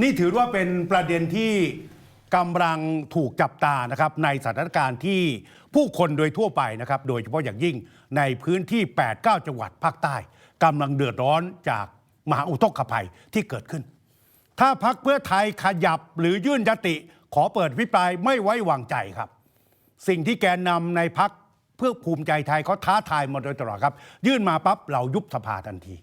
นี่ถือว่าเป็นประเด็นที่กำลังถูกจับตานะครับในสถานการณ์ที่ผู้คนโดยทั่วไปนะครับ โดยเฉพาะอย่างยิ่งในพื้นที่ 8-9 จังหวัดภาคใต้กำลังเดือดร้อนจากมหาอุทกภัยที่เกิดขึ้น ถ้าพักเพื่อไทยขยับหรือยื่นยติขอเปิดพิปรายไม่ไว้วางใจครับ สิ่งที่แกนนำในพักเพื่อภูมิใจไทยเขาท้าทายมาโดยตลอดครับ ยื่นมาปั๊บเรายุบสภาทันที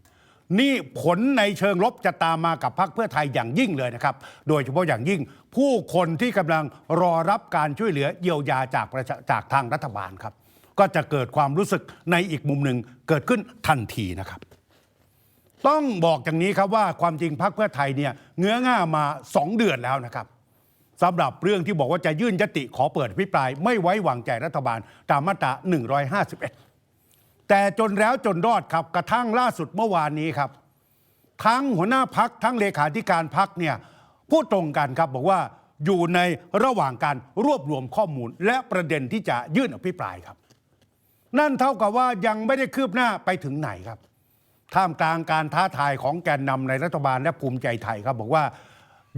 นี่ผลในเชิงลบจะตามมากับพักเพื่อไทยอย่างยิ่งเลยนะครับ โดยเฉพาะอย่างยิ่งผู้คนที่กำลังรอรับการช่วยเหลือเยียวยาจากจากทางรัฐบาลครับ ก็จะเกิดความรู้สึกในอีกมุมหนึ่งเกิดขึ้นทันทีนะครับต้องบอกอย่างนี้ครับว่าความจริงพรรคเพื่อไทยเนี่ยเงื้อง่ามา 2 เดือนแล้วนะครับสำหรับเรื่องที่บอกว่าจะยื่นยติขอเปิดอภิปราย ไม่ไว้วางใจรัฐบาลตามมาตรา151 แต่จนแล้วจนรอดครับกระทั่งล่าสุดเมื่อวานนี้ครับ ทั้งหัวหน้าพักทั้งเลขาธิการพักเนี่ยพูดตรงกันครับบอกว่าอยู่ในระหว่างการรวบรวมข้อมูล และประเด็นที่จะยื่นอภิปรายครับ นั่นเท่ากับว่ายังไม่ได้คืบหน้าไปถึงไหนครับ ท่ามกลางการท้าทายของแกนนำในรัฐบาลและภูมิใจไทยครับ บอกว่า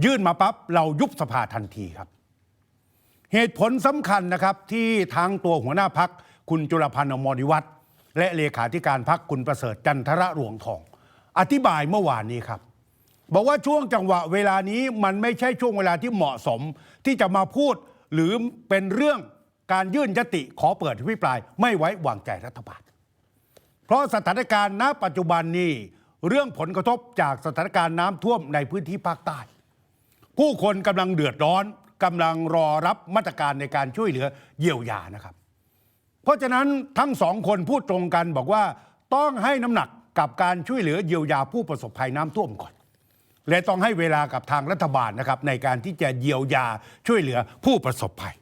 ยื่นมาปั๊บเรายุบสภาทันทีครับ เหตุผลสำคัญนะครับที่ทางตัวหัวหน้าพักคุณจุลพันธ์อมรวิวัฒน์ และเลขาธิการพักคุณประเสริฐจันทระรวงทอง อธิบายเมื่อวานนี้ครับ บอกว่าช่วงจังหวะเวลานี้มันไม่ใช่ช่วงเวลาที่เหมาะสมที่จะมาพูดหรือเป็นเรื่องการยื่นยติขอเปิดอภิปรายไม่ไว้วางใจรัฐบาล เพราะสถานการณ์ณปัจจุบันนี้เรื่องผลกระทบจากสถานการณ์น้ำท่วมในพื้นที่ภาคใต้ ผู้คนกำลังเดือดร้อนกำลังรอรับมาตรการในการช่วยเหลือเยียวยานะครับ เพราะฉะนั้นทั้งสองคนพูดตรงกันบอกว่าต้องให้น้ำหนักกับการช่วยเหลือเยียวยาผู้ประสบภัยน้ำท่วมก่อน และต้องให้เวลากับทางรัฐบาลนะครับ ในการที่จะเยียวยาช่วยเหลือผู้ประสบภัย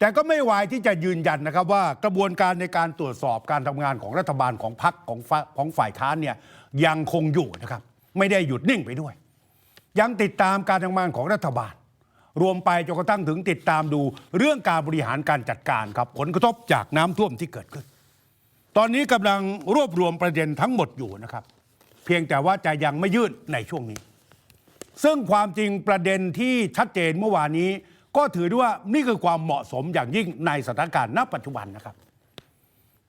แต่ก็ไม่ไวายที่จะยืนยันนะครับว่ากระบวนการในการตรวจสอบการทำงานของรัฐบาลของพรรคของฝ่ายของฝ่ายค้านเนี่ยยังคงอยู่นะครับ ไม่ได้หยุดนิ่งไปด้วย ยังติดตามการทำงานของรัฐบาล รวมไปจนกระทั่งถึงติดตามดูเรื่องการบริหารการจัดการครับผลกระทบจากน้ำท่วมที่เกิดขึ้น ตอนนี้กำลังรวบรวมประเด็นทั้งหมดอยู่นะครับ เพียงแต่ว่าจะยังไม่ยื่นในช่วงนี้ ซึ่งความจริงประเด็นที่ชัดเจนเมื่อวานนี้ ก็ถือได้ว่านี่คือความเหมาะสมอย่างยิ่งในสถานการณ์ณปัจจุบันนะครับ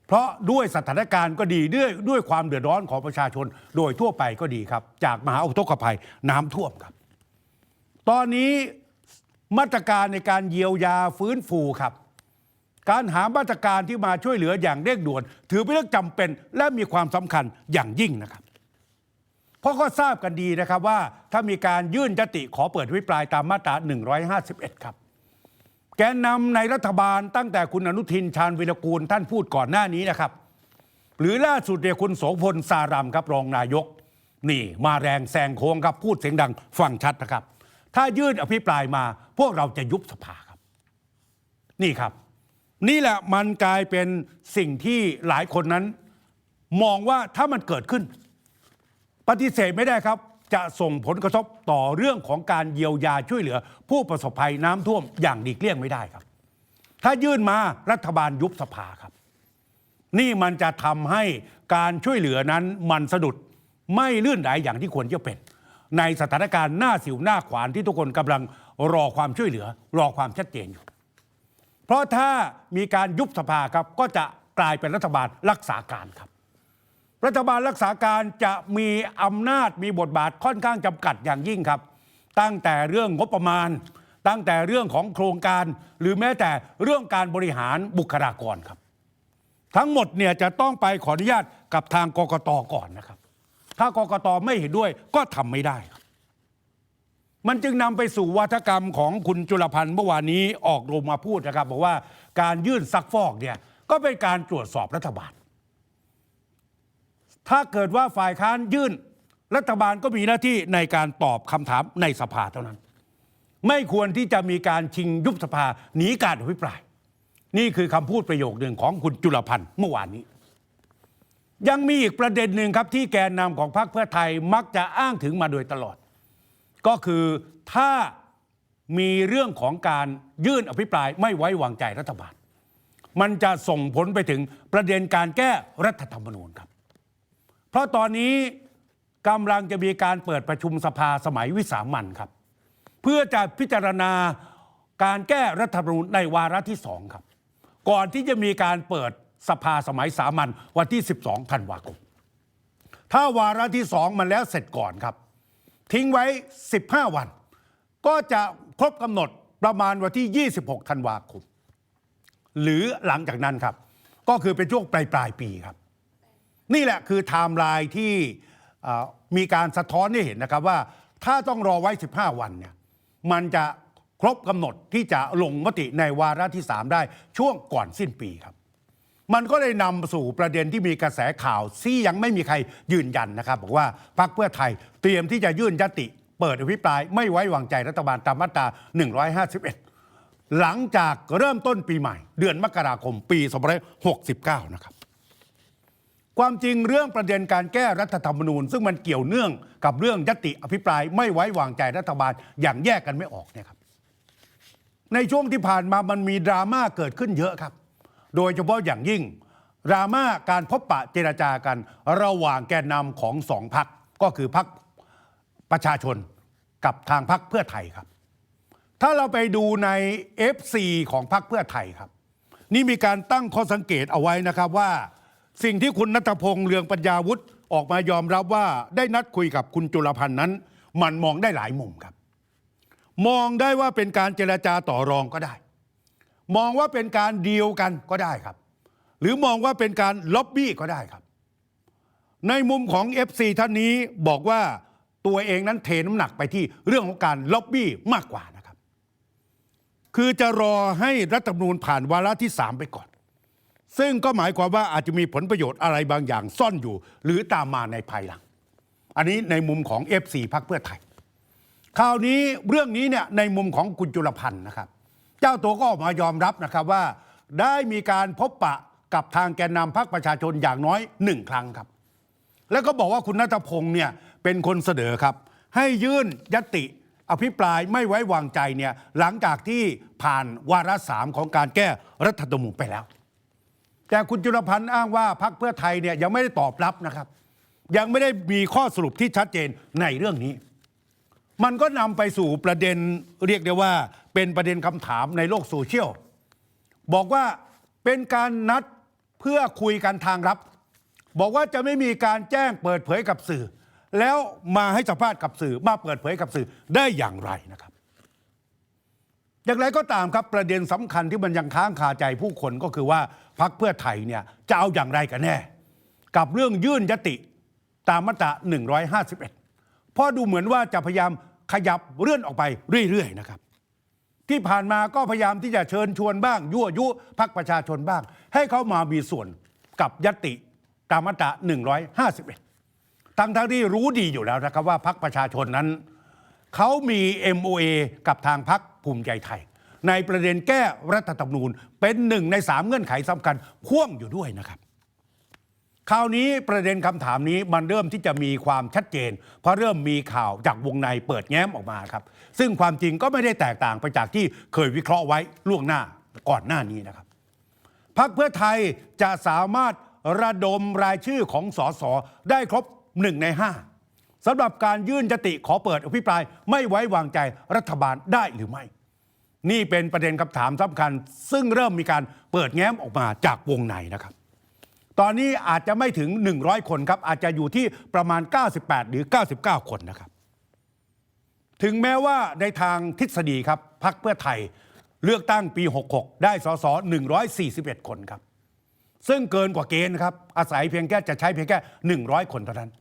เพราะด้วยสถานการณ์ก็ดีด้วยด้วยความเดือดร้อนของประชาชนโดยทั่วไปก็ดีครับ จากมหาอุทกภัยน้ำท่วมครับ ตอนนี้ มาตรการในการเยียวยาฟื้นฟูครับ การหามาตรการที่มาช่วยเหลืออย่างเร่งด่วน ถือเป็นเรื่องจำเป็นและมีความสำคัญอย่างยิ่งนะครับ เพราะก็ทราบกันดีนะครับว่าถ้ามีการยื่นยติขอเปิดวิปรายตามมาตรา 151 ครับ แกนนำในรัฐบาลตั้งแต่คุณอนุทินชาญวิรกูลท่านพูดก่อนหน้านี้นะครับ หรือล่าสุดเนี่ยคุณโสพลสารัมครับรองนายก นี่มาแรงแซงโค้งครับพูดเสียงดังฟังชัดนะครับ ถ้ายื่นอภิปรายมา พวกเราจะยุบสภาครับ นี่ครับ นี่แหละมันกลายเป็นสิ่งที่หลายคนนั้น มองว่าถ้ามันเกิดขึ้น ปฏิเสธไม่ได้ครับ จะส่งผลกระทบต่อเรื่องของการเยียวยาช่วยเหลือ ผู้ประสบภัยน้ำท่วมอย่างดีเกลี่ยงไม่ได้ครับ ถ้ายื่นมารัฐบาลยุบสภาครับ นี่มันจะทำให้การช่วยเหลือนั้นมันสะดุดไม่ลื่นไหลอย่างที่ควรจะเป็น ในสถานการณ์หน้าสิวหน้าขวานที่ทุกคนกำลังรอความช่วยเหลือ รอความชัดเจนอยู่ เพราะถ้ามีการยุบสภาครับก็จะกลายเป็นรัฐบาลรักษาการครับ รัฐบาลรักษาการจะมีอำนาจมีบทบาทค่อนข้างจำกัดอย่างยิ่งครับ ตั้งแต่เรื่องงบประมาณ ตั้งแต่เรื่องของโครงการ หรือแม้แต่เรื่องการบริหารบุคลากรครับ ทั้งหมดเนี่ยจะต้องไปขออนุญาตกับทางกกตก่อนนะครับ ถ้ากกตไม่เห็นด้วยก็ทำไม่ได้ครับ มันจึงนำไปสู่วัฒกรรมของคุณจุลพันธ์เมื่อวานนี้ออกโรงมาพูดนะครับ บอกว่าการยื่นซักฟอกเนี่ยก็เป็นการตรวจสอบรัฐบาล ถ้าเกิดว่าฝ่ายค้านยื่นรัฐบาลก็มีหน้าที่ในการตอบคำถามในสภาเท่านั้น ไม่ควรที่จะมีการชิงยุบสภาหนีการอภิปราย นี่คือคำพูดประโยคหนึ่งของคุณจุลพันธ์เมื่อวานนี้ ยังมีอีกประเด็นหนึ่งครับที่แกนนำของพรรคเพื่อไทยมักจะอ้างถึงมาโดยตลอด ก็คือถ้ามีเรื่องของการยื่นอภิปรายไม่ไว้วางใจรัฐบาล มันจะส่งผลไปถึงประเด็นการแก้รัฐธรรมนูญครับ เพราะตอนนี้กำลังจะมีการเปิดประชุมสภาสมัยวิสามันครับ เพื่อจะพิจารณาการแก้รัฐธรรมนูญในวาระที่สองครับ ก่อนที่จะมีการเปิด สภาสมัยสามัญวันที่ 12ธันวาคม ถ้าวาระที่สองมันแล้วเสร็จก่อนครับ ทิ้งไว้ 15 วัน ก็จะครบกำหนดประมาณวันที่ 26ธันวาคม หรือหลังจากนั้นครับ ก็คือเป็นช่วงปลายปลายปีครับ นี่แหละคือไทม์ไลน์ที่มีการสะท้อนให้เห็นนะครับว่าถ้าต้องรอไว้ 15 วันเนี่ยมันจะครบกำหนดที่จะลงมติในวาระที่ 3 ได้ช่วงก่อนสิ้นปีครับ มันก็เลยนำสู่ประเด็นที่มีกระแสข่าวที่ยังไม่มีใครยืนยันนะครับ บอกว่าพรรคเพื่อไทยเตรียมที่จะยื่นยติ เปิดอภิปรายไม่ไว้วางใจรัฐบาลตามมาตรา 151 หลังจากเริ่มต้นปีใหม่ เดือนมกราคมปี 2569 นะครับ ความจริงเรื่องประเด็นการแก้รัฐธรรมนูญ ซึ่งมันเกี่ยวเนื่องกับเรื่องยติอภิปรายไม่ไว้วางใจรัฐบาลอย่างแยกกันไม่ออกเนี่ยครับในช่วงที่ผ่านมามันมีดราม่าเกิดขึ้นเยอะครับ โดยเฉพาะอย่างยิ่งดราม่าการพบปะเจรจากัน ระหว่างแกนนำของสองพักก็คือพักประชาชนกับทางพักเพื่อไทยครับ ถ้าเราไปดูใน FC ของพรรคเพื่อไทยครับ นี่มีการตั้งข้อสังเกตเอาไว้นะครับว่า สิ่งที่คุณนัทพงษ์เรืองปัญญาวุฒิออกมายอมรับว่าได้นัดคุยกับคุณจุลพันธ์นั้น มันมองได้หลายมุมครับ มองได้ว่าเป็นการเจรจาต่อรองก็ได้ มองว่าเป็นการเดีลกันก็ได้ครับ หรือมองว่าเป็นการล็อบบี้ก็ได้ครับ ในมุมของ FC ท่านนี้บอกว่าตัวเองนั้นเทน้ำหนักไปที่เรื่องของการล็อบบี้มากกว่านะครับ คือจะรอให้รัฐธรรมนูญผ่านวาระที่ 3 ไปก่อน ซึ่งก็หมายความว่าอาจจะมีผลประโยชน์อะไรบางอย่างซ่อนอยู่ หรือตามมาในภายหลัง อันนี้ในมุมของ F4 พักเพื่อไทยคราวนี้เรื่องนี้เนี่ยในมุมของคุณจุลพันธ์นะครับ เจ้าตัวก็ออกมายอมรับนะครับว่า ได้มีการพบปะกับทางแกนนำพรรคประชาชนอย่างน้อยหนึ่งครั้งครับ แล้วก็บอกว่าคุณนัทพงศ์เนี่ยเป็นคนเสนอครับ ให้ยื่นยติอภิปรายไม่ไว้วางใจเนี่ยหลังจากที่ผ่านวาระสามของการแก้รัฐธรรมนูญไปแล้ว แต่คุณจุลพันธ์อ้างว่าพรรคเพื่อไทยเนี่ยยังไม่ได้ตอบรับนะครับ ยังไม่ได้มีข้อสรุปที่ชัดเจนในเรื่องนี้ มันก็นำไปสู่ประเด็นเรียกได้ว่า เป็นประเด็นคำถามในโลกโซเชียลบอกว่าเป็นการนัดเพื่อคุยกันทางลับ บอกว่าจะไม่มีการแจ้งเปิดเผยกับสื่อ แล้วมาให้สัมภาษณ์กับสื่อมาเปิดเผยกับสื่อได้อย่างไรนะครับ อย่างไรก็ตามครับประเด็นสำคัญที่มันยังค้างคาใจผู้คนก็คือว่าพรรคเพื่อไทยเนี่ยจะเอาอย่างไรกันแน่ กับเรื่องยื่นยติตามมาตรา151 เพราะดูเหมือนว่าจะพยายามขยับเลื่อนออกไปเรื่อยๆนะครับ ที่ผ่านมาก็พยายามที่จะเชิญชวนบ้าง ยั่วยุพักประชาชนบ้าง ให้เขามามีส่วนกับยติตามมาตรา151ทั้งทั้งที่รู้ดีอยู่แล้วนะครับว่าพักประชาชนนั้นเขามี MOA กับทางพักภูมิใจไทย ในประเด็นแก้รัฐธรรมนูญเป็นหนึ่งในสามเงื่อนไขสำคัญพ่วงอยู่ด้วยนะครับ คราวนี้ประเด็นคำถามนี้มันเริ่มที่จะมีความชัดเจน เพราะเริ่มมีข่าวจากวงในเปิดแง้มออกมาครับ ซึ่งความจริงก็ไม่ได้แตกต่างไปจากที่เคยวิเคราะห์ไว้ล่วงหน้าก่อนหน้านี้นะครับพักเพื่อไทยจะสามารถระดมรายชื่อของสสได้ครบหนึ่งในห้าสำหรับการยื่นยติขอเปิดอภิปรายไม่ไว้วางใจรัฐบาลได้หรือไม่ นี่เป็นประเด็นคำถามสำคัญ ซึ่งเริ่มมีการเปิดแง้มออกมาจากวงในนะครับ ตอนนี้อาจจะไม่ถึง 100 คนครับ อาจจะอยู่ที่ประมาณ 98 หรือ 99 คนนะครับ ถึงแม้ว่าในทางทฤษฎีครับพักเพื่อไทยเลือกตั้งปี 66 ได้สส141 คนครับ ซึ่งเกินกว่าเกณฑ์ครับ อาศัยเพียงแค่จะใช้เพียงแค่ 100 คนเท่านั้น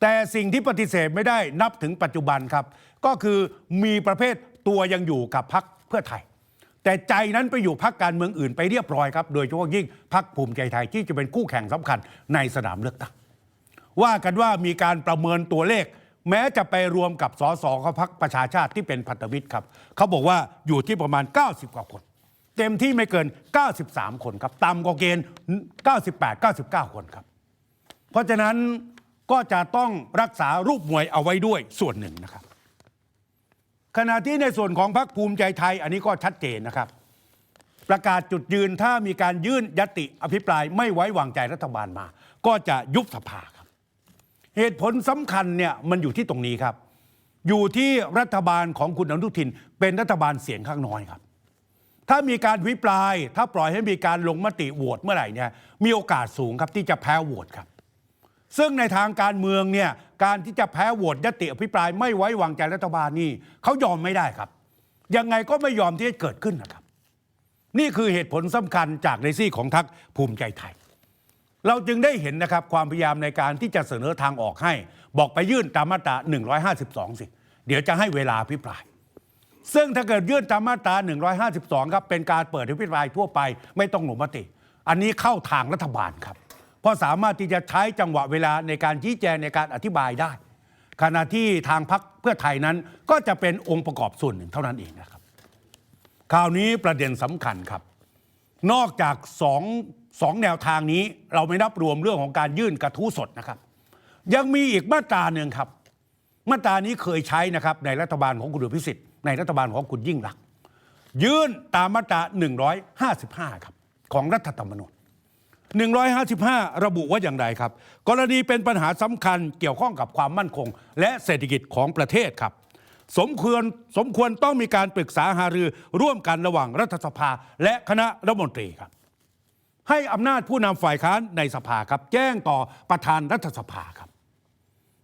แต่สิ่งที่ปฏิเสธไม่ได้นับถึงปัจจุบันครับ ก็คือมีประเภทตัวยังอยู่กับพักเพื่อไทย แต่ใจนั้นไปอยู่พักการเมืองอื่นไปเรียบร้อยครับ โดยเฉพาะยิ่งพักภูมิใจไทยที่จะเป็นคู่แข่งสำคัญในสนามเลือกตั้งว่ากันว่ามีการประเมินตัวเลข แม้จะไปรวมกับสสของพรรคประชาชาติที่เป็นพันธมิตรครับเขาบอกว่าอยู่ที่ประมาณ 90 กว่าคน เต็มที่ไม่เกิน 93 คนครับต่ำกว่าเกณฑ์ 98 99 คนครับ เพราะฉะนั้นก็จะต้องรักษารูปมวยเอาไว้ด้วยส่วนหนึ่งนะครับ ขณะที่ในส่วนของพรรคภูมิใจไทย อันนี้ก็ชัดเจนนะครับ ประกาศจุดยืนถ้ามีการยื่นยติอภิปรายไม่ไว้วางใจรัฐบาลมา ก็จะยุบสภาครับ เหตุผลสำคัญเนี่ยมันอยู่ที่ตรงนี้ครับ อยู่ที่รัฐบาลของคุณอนุทิน เป็นรัฐบาลเสียงข้างน้อยครับ ถ้ามีการวิปราย ถ้าปล่อยให้มีการลงมติโหวตเมื่อไหร่เนี่ยมีโอกาสสูงครับที่จะแพ้โหวตครับ ซึ่งในทางการเมืองเนี่ย การที่จะแพ้โหวตยติอภิปรายไม่ไว้วางใจรัฐบาลนี่เขายอมไม่ได้ครับ ยังไงก็ไม่ยอมที่จะเกิดขึ้นนะครับ นี่คือเหตุผลสำคัญจากในซี่ของทักภูมิใจไทย เราจึงได้เห็นนะครับความพยายามในการที่จะเสนอทางออกให้ บอกไปยื่นตามมาตรา 152 สิ เดี๋ยวจะให้เวลาอภิปราย ซึ่งถ้าเกิดยื่นตามมาตรา 152 ครับเป็นการเปิดอภิปรายทั่วไป ไม่ต้องลงมติ อันนี้เข้าทางรัฐบาลครับ เพราะสามารถที่จะใช้จังหวะเวลาในการชี้แจงในการอธิบายได้ ขณะที่ทางพักเพื่อไทยนั้นก็จะเป็นองค์ประกอบส่วนหนึ่งเท่านั้นเองนะครับคราวนี้ประเด็นสำคัญครับ นอกจากสองสองแนวทางนี้เราไม่นับรวมเรื่องของการยื่นกระทู้สดนะครับ ยังมีอีกมาตราหนึ่งครับ มาตรานี้เคยใช้นะครับในรัฐบาลของคุณอภิสิทธิ์ในรัฐบาลของคุณยิ่งรัก ยื่นตามมาตรา 155 ครับ ของรัฐธรรมนูญ 155 ระบุว่าอย่างไรครับ กรณีเป็นปัญหาสำคัญเกี่ยวข้องกับความมั่นคง และเศรษฐกิจของประเทศครับ สมควรสมควรต้องมีการปรึกษาหารือร่วมกันระหว่างรัฐสภา และคณะรัฐมนตรีครับ ให้อำนาจผู้นำฝ่ายค้านในสภาครับ แจ้งต่อประธานรัฐสภาครับ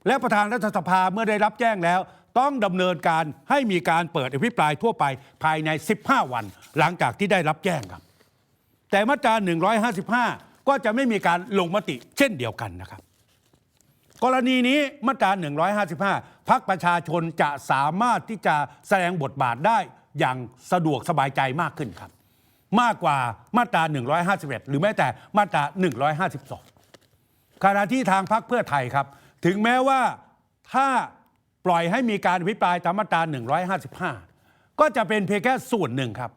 และประธานรัฐสภาเมื่อได้รับแจ้งแล้วต้องดำเนินการให้มีการเปิดอภิปรายทั่วไปภายใน 15 วัน หลังจากที่ได้รับแจ้งครับ แต่มาตรา155 ก็จะไม่มีการลงมติเช่นเดียวกันนะครับ กรณีนี้มาตรา 155 พักประชาชนจะสามารถที่จะแสดงบทบาทได้อย่างสะดวกสบายใจมากขึ้นครับ มากกว่ามาตรา 151 หรือแม้แต่มาตรา 152ขณะที่ทางพรรคเพื่อไทยครับ ถึงแม้ว่าถ้าปล่อยให้มีการอภิปรายตามมาตรา 155 ก็จะเป็นเพียงแค่ส่วนหนึ่งครับ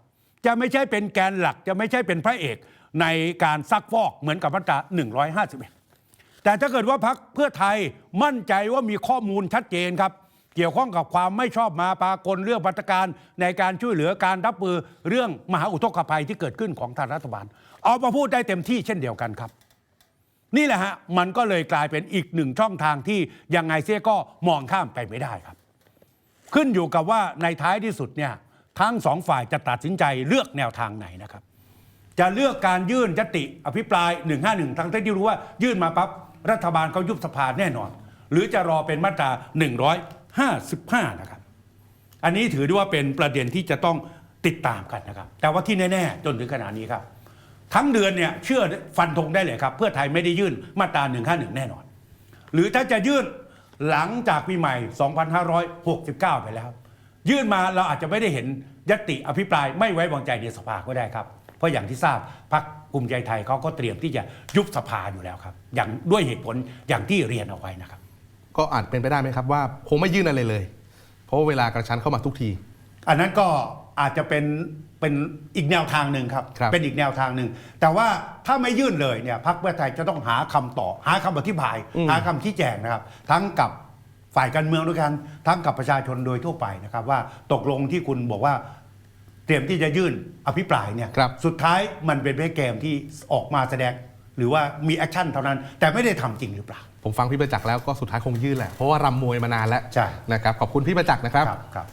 จะไม่ใช่เป็นแกนหลักจะไม่ใช่เป็นพระเอก ในการซักฟอกเหมือนกับมาตรา 151 แต่ถ้าเกิดว่าพักเพื่อไทยมั่นใจว่ามีข้อมูลชัดเจนครับ เกี่ยวข้องกับความไม่ชอบมาปากลเรื่องมาตรการในการช่วยเหลือการรับมือเรื่องมหาอุทกภัยที่เกิดขึ้นของทางรัฐบาล เอามาพูดได้เต็มที่เช่นเดียวกันครับนี่แหละฮะ มันก็เลยกลายเป็นอีกหนึ่งช่องทางที่ยังไงเสียก็มองข้ามไปไม่ได้ครับ ขึ้นอยู่กับว่าในท้ายที่สุดเนี่ยทั้งสองฝ่ายจะตัดสินใจเลือกแนวทางไหนนะครับ จะเลือกการยื่นยติอภิปราย 151 ทั้งที่รู้ว่ายื่นมาปั๊บรัฐบาลเขายุบสภาแน่นอน หรือจะรอเป็นมาตรา 155 นะครับ อันนี้ถือได้ว่าเป็นประเด็นที่จะต้องติดตามกันนะครับ แต่ว่าที่แน่ ๆ จนถึงขนาดนี้ครับ ทั้งเดือนเนี่ยเชื่อฟันธงได้เลยครับ เพื่อไทยไม่ได้ยื่นมาตรา 151 แน่นอน หรือถ้าจะยื่นหลังจากปีใหม่ 2569 ไปแล้ว ยื่นมาเราอาจจะไม่ได้เห็นยติอภิปรายไม่ไว้วางใจในสภาก็ได้ครับ ราะอย่างที่ทราบพรรคภูมิใจไทยเขาก็เตรียมที่จะยุบสภาอยู่แล้วครับอย่างด้วยเหตุผลอย่างที่เรียนเอาไว้นะครับ ก็อาจเป็นไปได้ไหมครับว่าคงไม่ยื่นอะไรเลย เพราะว่าเวลากระชั้นเข้ามาทุกที อันนั้นก็อาจจะเป็นเป็นอีกแนวทางหนึ่งครับครับเป็นอีกแนวทางหนึ่ง แต่ว่าถ้าไม่ยื่นเลยเนี่ยพรรคเพื่อไทยจะต้องหาคำตอบหาคำอธิบาย หาคำชี้แจงนะครับ ทั้งกับฝ่ายการเมืองด้วยกัน ทั้งกับประชาชนโดยทั่วไปนะครับ ว่าตกลงที่คุณบอกว่า เตรียมที่จะยื่นอภิปรายเนี่ยครับ สุดท้ายมันเป็นแค่เกมที่ออกมาแสดง หรือว่ามีแอคชั่นเท่านั้น แต่ไม่ได้ทำจริงหรือเปล่า ผมฟังพี่ประจักษ์แล้วก็สุดท้ายคงยื่นแหละ เพราะว่ารำมวยมานานแล้วใช่ นะครับ ขอบคุณพี่ประจักษ์นะครับ ครับ